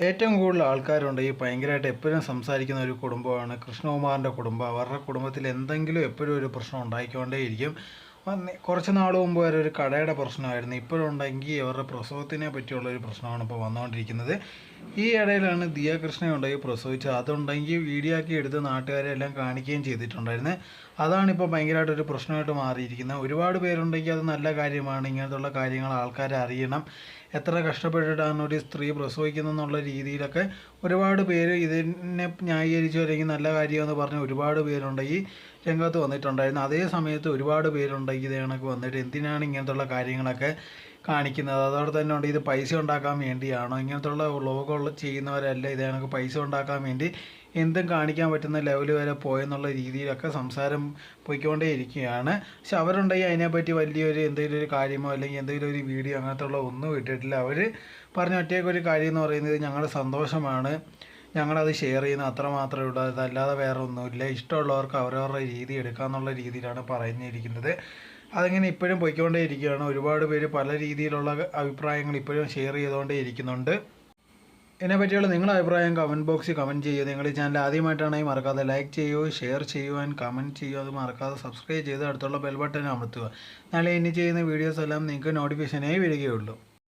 ഏറ്റവും കൂടുതൽ ആൾക്കാരുണ്ട് ഈ ഭയങ്കരമായിട്ട് എപ്പോഴും സംസാരിക്കുന്ന ഒരു കുടുംബമാണ് കൃഷ്ണകുമാറിന്റെ കുടുംബം. അവരുടെ കുടുംബത്തിൽ എന്തെങ്കിലും എപ്പോഴും ഒരു പ്രശ്നം ഉണ്ടായിക്കൊണ്ടേയിരിക്കും. വന്ന്. കുറച്ച് നാൾ മുമ്പ് വരെ ഒരു കടയുടെ പ്രശ്നമായിരുന്നു. ഇപ്പോഴുണ്ടെങ്കിൽ അവരുടെ പ്രസവത്തിനെ പറ്റിയുള്ള ഒരു പ്രശ്നമാണ് ഇപ്പോൾ വന്നുകൊണ്ടിരിക്കുന്നത് ഈ ഇടയിലാണ് ദിയ ഉണ്ടായി പ്രസവിച്ചത്. അതുണ്ടെങ്കിൽ വീഡിയോ ആക്കി എടുത്ത് നാട്ടുകാരെ എല്ലാം കാണിക്കുകയും ചെയ്തിട്ടുണ്ടായിരുന്നു. അതാണ് ഇപ്പോൾ ഭയങ്കരമായിട്ട് ഒരു പ്രശ്നമായിട്ട് മാറിയിരിക്കുന്നത്. ഒരുപാട് പേരുണ്ടെങ്കിൽ അത് നല്ല കാര്യമാണ്. ഇങ്ങനത്തുള്ള കാര്യങ്ങൾ ആൾക്കാർ അറിയണം. എത്ര കഷ്ടപ്പെട്ടിട്ടാണ് ഒരു സ്ത്രീ പ്രസവിക്കുന്നതെന്നുള്ള രീതിയിലൊക്കെ ഒരുപാട് പേര് ഇതിനെ ന്യായീകരിച്ചു അല്ലെങ്കിൽ നല്ല കാര്യമെന്ന് പറഞ്ഞ് ഒരുപാട് പേരുണ്ടെങ്കിൽ രംഗത്ത് വന്നിട്ടുണ്ടായിരുന്നു. അതേ സമയത്ത് ഒരുപാട് പേരുണ്ടെങ്കിൽ ഇത് കണക്ക് വന്നിട്ട് എന്തിനാണ് ഇങ്ങനത്തുള്ള കാര്യങ്ങളൊക്കെ കാണിക്കുന്നത്? അതോടെ തന്നെ ഉണ്ട് ഇത് പൈസ ഉണ്ടാക്കാൻ വേണ്ടിയാണോ? ഇങ്ങനത്തുള്ള വ്ളോഗുകൾ ചെയ്യുന്നവരല്ല ഇത് കണക്ക് പൈസ ഉണ്ടാക്കാൻ വേണ്ടി എന്തും കാണിക്കാൻ പറ്റുന്ന ലെവൽ വരെ പോയെന്നുള്ള രീതിയിലൊക്കെ സംസാരം പോയിക്കൊണ്ടേ ഇരിക്കുകയാണ് പക്ഷെ അവരുണ്ടെങ്കിൽ അതിനെപ്പറ്റി വലിയൊരു എന്തെങ്കിലും ഒരു കാര്യമോ അല്ലെങ്കിൽ എന്തെങ്കിലും ഒരു വീഡിയോ അങ്ങനത്തെ ഉള്ള ഒന്നും ഇട്ടിട്ടില്ല. അവർ പറഞ്ഞ ഒറ്റയ്ക്കൊരു കാര്യം എന്ന് പറയുന്നത് ഞങ്ങളുടെ സന്തോഷമാണ്. ഞങ്ങളത് ഷെയർ ചെയ്യുന്ന അത്ര മാത്രമേ ഉള്ളൂ. അതല്ലാതെ വേറെ ഒന്നുമില്ല ഇഷ്ടമുള്ളവർക്ക് അവരവരുടെ രീതി എടുക്കാമെന്നുള്ള രീതിയിലാണ് പറഞ്ഞിരിക്കുന്നത്. അതിങ്ങനെ ഇപ്പോഴും പോയിക്കൊണ്ടേ ഇരിക്കുകയാണ് ഒരുപാട് പേര് പല രീതിയിലുള്ള അഭിപ്രായങ്ങൾ ഇപ്പോഴും ഷെയർ ചെയ്തുകൊണ്ടേ ഇരിക്കുന്നുണ്ട്. എന്നെ പറ്റിയുള്ള നിങ്ങളുടെ അഭിപ്രായം കമന്റ് ബോക്സിൽ കമന്റ് ചെയ്യുക. നിങ്ങൾ ഈ ചാനൽ ആദ്യമായിട്ടാണെങ്കിൽ മറക്കാതെ ലൈക്ക് ചെയ്യുക ഷെയർ ചെയ്യുവാൻ കമന്റ് ചെയ്യുക അത് മറക്കാതെ സബ്സ്ക്രൈബ് ചെയ്ത് അടുത്തുള്ള ബെൽ ബട്ടൺ അമർത്തുക. നാളെ ഇനി ചെയ്യുന്ന വീഡിയോസ് എല്ലാം നിങ്ങൾക്ക് നോട്ടിഫിക്കേഷനായി വരികയുള്ളൂ.